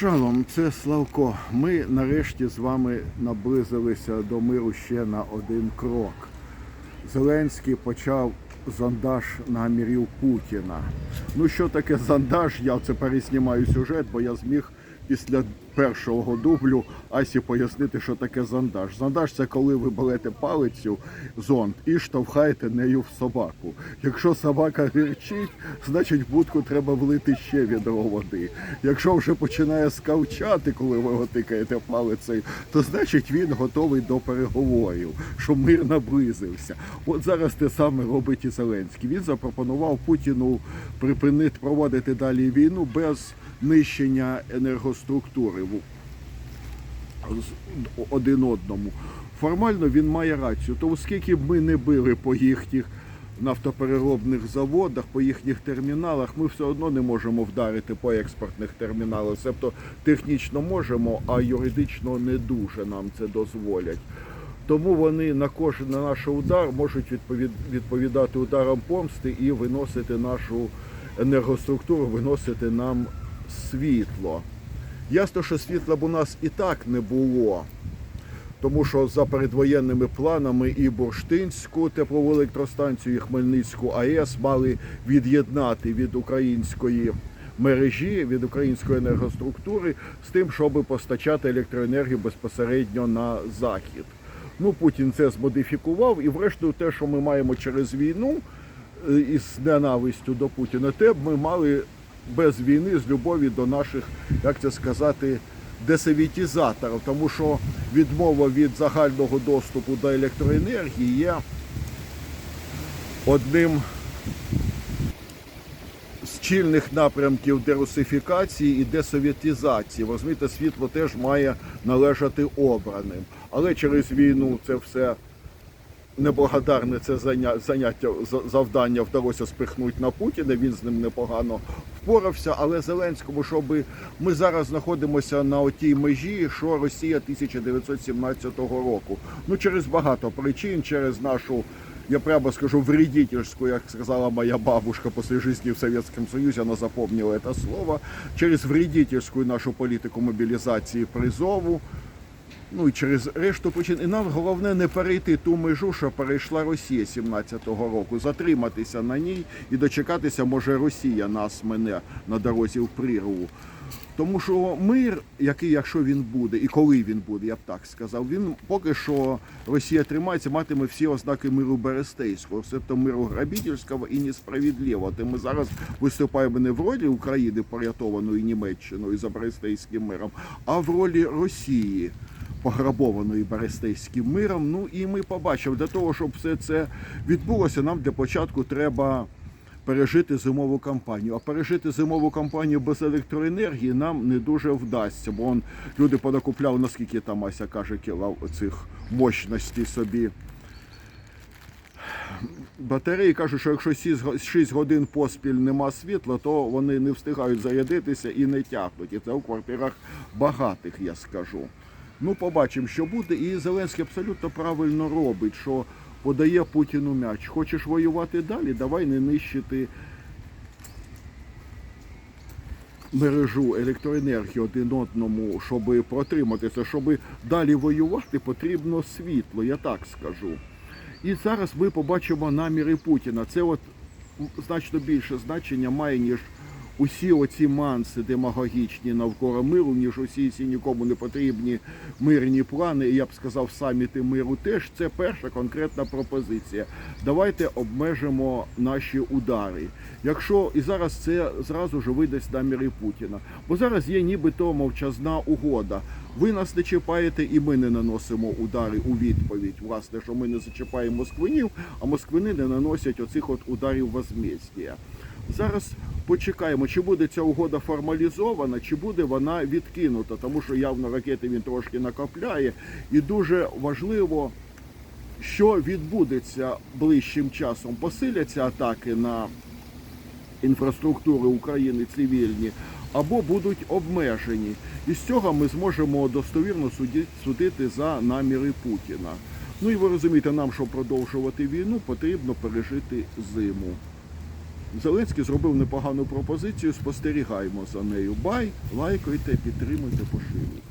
Шалом, це Славко. Ми нарешті з вами наблизилися до миру ще на один крок. Зеленський почав зондаж намірів Путіна. Ну що таке зондаж? Я це переснімаю сюжет, бо я зміг після першого дублю Асі пояснити, що таке зондаж. Зондаж це коли ви берете палицю, зонд і штовхаєте нею в собаку. Якщо собака гірчить, значить в будку треба влити ще відро води. Якщо вже починає скавчати, коли ви його тикаєте палицею, то значить він готовий до переговорів, що мир наблизився. От зараз те саме робить і Зеленський. Він запропонував Путіну припинити проводити далі війну без нищення енергоструктури один одному. Формально він має рацію. То оскільки б ми не били по їхніх нафтопереробних заводах, по їхніх терміналах, ми все одно не можемо вдарити по експортних терміналах. Тобто технічно можемо, а юридично не дуже нам це дозволять. Тому вони на кожен на наш удар можуть відповідати ударом помсти і виносити нашу енергоструктуру, виносити нам світло. Ясно, що світла б у нас і так не було. Тому що за передвоєнними планами і Бурштинську теплову електростанцію, і Хмельницьку АЕС мали від'єднати від української мережі, від української енергоструктури з тим, щоб постачати електроенергію безпосередньо на захід. Ну, Путін це змодифікував, і врешті те, що ми маємо через війну е, із ненавистю до Путіна, те б ми мали без війни з любові до наших, як це сказати, десовітізаторів, тому що відмова від загального доступу до електроенергії є одним з чільних напрямків дерусифікації і десовітізації. Розумієте, світло теж має належати обраним. Але через війну це все неблагодарне це заняття за- завдання вдалося спихнути на Путіна. Він з ним непогано впорався. Але Зеленському, щоб ми зараз знаходимося на отій межі, що Росія 1917 року. Ну через багато причин, через нашу. Я прямо скажу вредительську, як сказала моя бабушка після житті в Совєтському Союзі, вона запомнила це слово, через вредительську нашу політику мобілізації призову, ну і через решту причин. І нам головне не перейти ту межу, що перейшла Росія 17-го року, затриматися на ній і дочекатися, може Росія нас мене на дорозі в прірву. Тому що мир, який, якщо він буде, і коли він буде, я б так сказав, він поки що Росія тримається, матиме всі ознаки миру Берестейського, тобто миру грабительського і несправедливого. Та ми зараз виступаємо не в ролі України, порятованої Німеччиною за Берестейським миром, а в ролі Росії. Пограбованої Берестейським миром. Ну і ми побачимо, для того, щоб все це відбулося, нам для початку треба пережити зимову кампанію. А пережити зимову кампанію без електроенергії нам не дуже вдасться, бо он, люди понакупляли, наскільки там Ася каже, кіла цих мощностей собі. Батареї кажуть, що якщо 6 годин поспіль нема світла, то вони не встигають зарядитися і не тягнуть. І це в квартирах багатих, я скажу. Ну, побачимо, що буде. І Зеленський абсолютно правильно робить, що подає Путіну м'яч. Хочеш воювати далі? Давай не нищити мережу електроенергії один одному, щоб протриматися, щоб далі воювати, потрібно світло, я так скажу. І зараз ми побачимо наміри Путіна. Це от значно більше значення має, ніж усі оці манси демагогічні навколо миру, ніж усі ці нікому не потрібні мирні плани. І я б сказав, саміти миру теж це перша конкретна пропозиція. Давайте обмежимо наші удари. Якщо і зараз це зразу ж видасть наміри Путіна, бо зараз є нібито мовчазна угода. Ви нас не чіпаєте, і ми не наносимо удари у відповідь. Власне, що ми не зачіпаємо москвинів, а москвини не наносять оцих от ударів возмездія. Зараз почекаємо, чи буде ця угода формалізована, чи буде вона відкинута, тому що явно ракети він трошки накопляє, і дуже важливо, що відбудеться ближчим часом. Посиляться атаки на інфраструктури України цивільні, або будуть обмежені. І з цього ми зможемо достовірно судити за наміри Путіна. Ну і ви розумієте, нам, щоб продовжувати війну, потрібно пережити зиму. Зеленський зробив непогану пропозицію. Спостерігаємо за нею. Бай, лайкайте, підтримуйте, поширюйте.